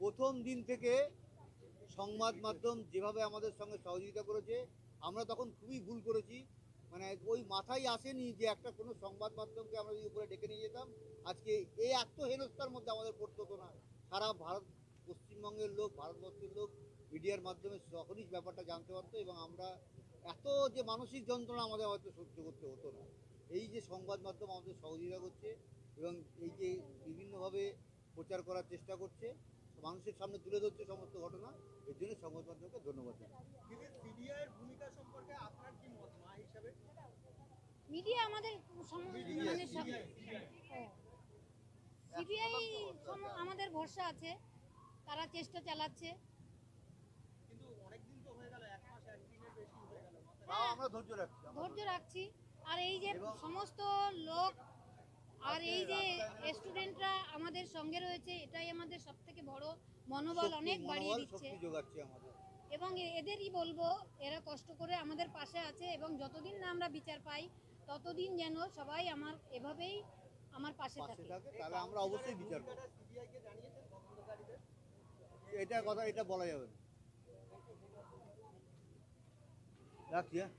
প্রথম দিন থেকে সংবাদ মাধ্যম যেভাবে আমাদের সঙ্গে সহযোগিতা করেছে, আমরা তখন খুবই ভুল করেছি। মানে ওই মাথায় আসেনি যে একটা কোনো সংবাদ মাধ্যমকে আমরা যদি উপরে ডেকে নিয়ে যেতাম, আজকে এই এত হেনস্থার মধ্যে আমাদের পড়তে হতো না। সারা ভারত, পশ্চিমবঙ্গের লোক, ভারতবর্ষের লোক মিডিয়ার মাধ্যমে তখনই ব্যাপারটা জানতে পারতো এবং আমরা এত যে মানসিক যন্ত্রণা আমাদের হয়তো সহ্য করতে হতো না। এই যে সংবাদ মাধ্যম আমাদের সহযোগিতা করছে এবং এই যে বিভিন্নভাবে প্রচার করার চেষ্টা করছে মানুষের সামনে তুলে ধরছে সমস্ত ঘটনা এর জন্য সংবাদ মাধ্যমকে ধন্যবাদ জানাই। দিদি সিবিআইয়ের ভূমিকা সম্পর্কে আপনার কি মত মা হিসাবে? মিডিয়া আমাদের মানে সিবিআই আমাদের ভরসা আছে তারা চেষ্টা চালাচ্ছে। কিন্তু অনেকদিন তো হয়ে গেল এক মাস একদিনের বেশি হয়ে গেল। তাও আমরা ধৈর্য রাখছি আমরা ধৈর্য রাখছি। আর এই যে সমস্ত লোক আর এই যে স্টুডেন্টরা আমাদের সঙ্গে রয়েছে এটাই আমাদের সব বড় মনোবল অনেক বাড়িয়ে দিচ্ছে। এবং এদেরই বলব এরা কষ্ট করে আমাদের পাশে আছে এবং যতদিন না আমরা বিচার পাই ততদিন যেন সবাই আমার এভাবেই আমার পাশে থাকে। তাহলে আমরা অবশ্যই বিচার করব। এটা কথা এটা বলা যাবে রাখছি হ্যাঁ?